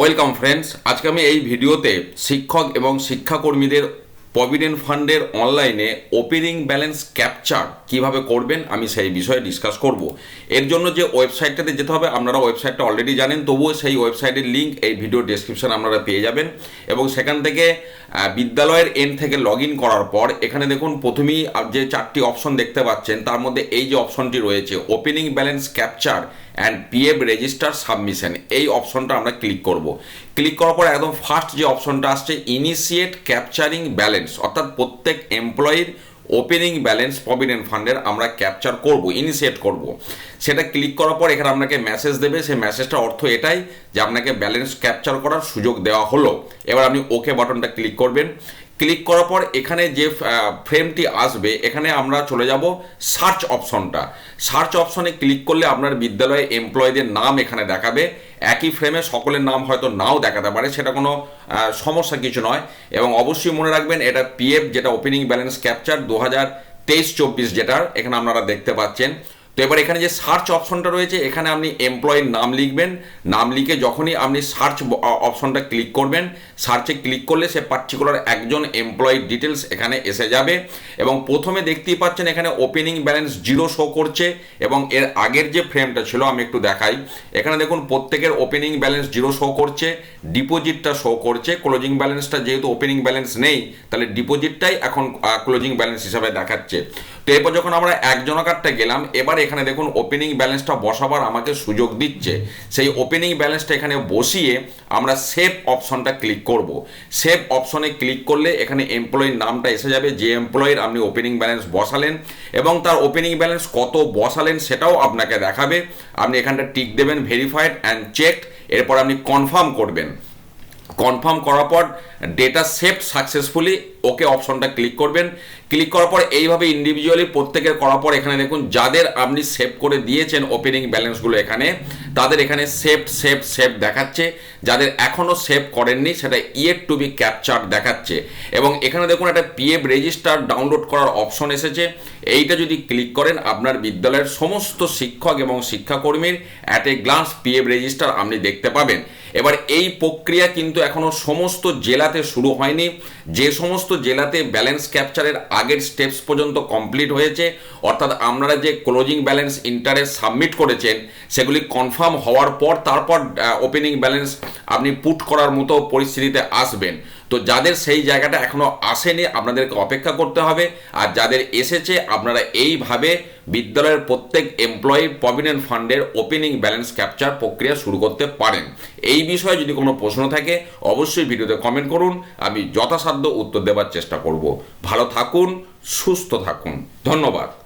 Welcome friends আজকে আমি এই ভিডিওতে শিক্ষক এবং শিক্ষাকর্মীদের প্রভিডেন্ট ফান্ডের অনলাইনে ওপেনিং ব্যালেন্স ক্যাপচার কীভাবে করবেন, আমি সেই বিষয়ে ডিসকাস করব। এর জন্য যে ওয়েবসাইটটাতে যেতে হবে, আপনারা ওয়েবসাইটটা অলরেডি জানেন, তবুও সেই ওয়েবসাইটের লিঙ্ক এই ভিডিও ডেসক্রিপশন আপনারা পেয়ে যাবেন এবং সেখান থেকে বিদ্যালয়ের এন থেকে লগ ইন করার পর, এখানে দেখুন প্রথমেই যে চারটি অপশন দেখতে পাচ্ছেন, তার মধ্যে এই যে অপশনটি রয়েছে opening balance capture and PF register submission এই অপশনটা আমরা ক্লিক করব। ক্লিক করার পর একদম ফার্স্ট যে অপশনটা আসছে ইনিশিয়েট ক্যাপচারিং ব্যালেন্স অর্থাৎ প্রত্যেক এমপ্লয়ির ওপেনিং ব্যালেন্স প্রভিডেন্ট ফান্ডের আমরা ক্যাপচার করব ইনিশিয়েট করব। সেটা ক্লিক করার পর এখানে আপনাকে মেসেজ দেবে, সেই মেসেজটার অর্থ এটাই যে আপনাকে ব্যালেন্স ক্যাপচার করার সুযোগ দেওয়া হলো। এবার আপনি ওকে বাটনটা ক্লিক করবেন। ক্লিক করার পর এখানে যে ফ্রেমটি আসবে, এখানে আমরা চলে যাব সার্চ অপশনটা সার্চ অপশনে ক্লিক করলে আপনার বিদ্যালয়ে এমপ্লয়ীদের নাম এখানে দেখাবে। একই ফ্রেমে সকলের নাম হয়তো নাও দেখাতে পারে, সেটা কোনো সমস্যা কিছু নয়। এবং অবশ্যই মনে রাখবেন, এটা পিএফ যেটা ওপেনিং ব্যালেন্স ক্যাপচার দু হাজার তেইশ চব্বিশ যেটার, এখানে আপনারা দেখতে পাচ্ছেন। তো এবার এখানে যে সার্চ অপশনটা রয়েছে, এখানে আপনি এমপ্লয়ির নাম লিখবেন। নাম লিখে যখনই আপনি সার্চ অপশনটা ক্লিক করবেন সার্চে ক্লিক করলে সে পার্টিকুলার একজন এমপ্লয়ির ডিটেলস এখানে এসে যাবে। এবং প্রথমে দেখতেই পাচ্ছেন এখানে ওপেনিং ব্যালেন্স জিরো শো করছে এবং এর আগের যে ফ্রেমটা ছিল, আমি একটু দেখাই। এখানে দেখুন, প্রত্যেকের ওপেনিং ব্যালেন্স জিরো শো করছে ডিপোজিটটা শো করছে। ক্লোজিং ব্যালেন্সটা যেহেতু ওপেনিং ব্যালেন্স নেই, তাহলে ডিপোজিটটাই এখন ক্লোজিং ব্যালেন্স হিসাবে দেখাচ্ছে। তো এরপর যখন আমরা একজনকারটা গেলাম, এবার এখানে দেখুন ওপেনিং ব্যালেন্সটা বসাবার আমাকে সুযোগ দিচ্ছে। সেই ওপেনিং ব্যালেন্সটা এখানে বসিয়ে আমরা সেভ অপশনটা ক্লিক করব। সেভ অপশনে ক্লিক করলে এখানে এমপ্লয়ির নামটা এসে যাবে। যে এমপ্লয়ির আপনি ওপেনিং ব্যালেন্স বসালেন এবং তার ওপেনিং ব্যালেন্স কত বসালেন সেটাও আপনাকে দেখাবে। আপনি এখানটা টিক দেবেন ভেরিফাইড অ্যান্ড চেকড এরপর আপনি কনফার্ম করবেন। কনফার্ম করার পর ডেটা সেভ সাকসেসফুলি ওকে অপশনটা ক্লিক করবেন। ক্লিক করার পর এইভাবে ইন্ডিভিজুয়ালি প্রত্যেকের করার পর এখানে দেখুন, যাদের আপনি সেভ করে দিয়েছেন ওপেনিং ব্যালেন্সগুলো এখানে তাদের এখানে সেভ সেভ সেভ দেখাচ্ছে। যাদের এখনও সেভ করেননি, সেটা ইয়েট টু বি ক্যাপচার দেখাচ্ছে। এবং এখানে দেখুন, একটা পিএফ রেজিস্টার ডাউনলোড করার অপশন এসেছে। এইটা যদি ক্লিক করেন, আপনার বিদ্যালয়ের সমস্ত শিক্ষক এবং শিক্ষাকর্মীর at a glance PF register আপনি দেখতে পাবেন। এবার এই প্রক্রিয়া কিন্তু এখনও সমস্ত জেলাতে শুরু হয়নি। যে সমস্ত জেলাতে ব্যালেন্স ক্যাপচারের আগের স্টেপস পর্যন্ত কমপ্লিট হয়েছে, অর্থাৎ আপনারা যে ক্লোজিং ব্যালেন্স ইন্টারেস্ট সাবমিট করেছেন, সেগুলি কনফার্ম হওয়ার পর তারপর ওপেনিং ব্যালেন্স আপনি পুট করার মতো পরিস্থিতিতে আসবেন। তো যাদের সেই জায়গাটা এখনও আসেনি, আপনাদেরকে অপেক্ষা করতে হবে। আর যাদের এসেছে, আপনারা এইভাবে বিদ্যালয়ের প্রত্যেক এমপ্লয়ি প্রভিডেন্ট ফান্ডের ওপেনিং ব্যালেন্স ক্যাপচার প্রক্রিয়া শুরু করতে পারেন। এই বিষয়ে যদি কোনো প্রশ্ন থাকে, অবশ্যই ভিডিওতে কমেন্ট করুন। আমি যথাসাধ্য উত্তর দেওয়ার চেষ্টা করব। ভালো থাকুন, সুস্থ থাকুন। ধন্যবাদ।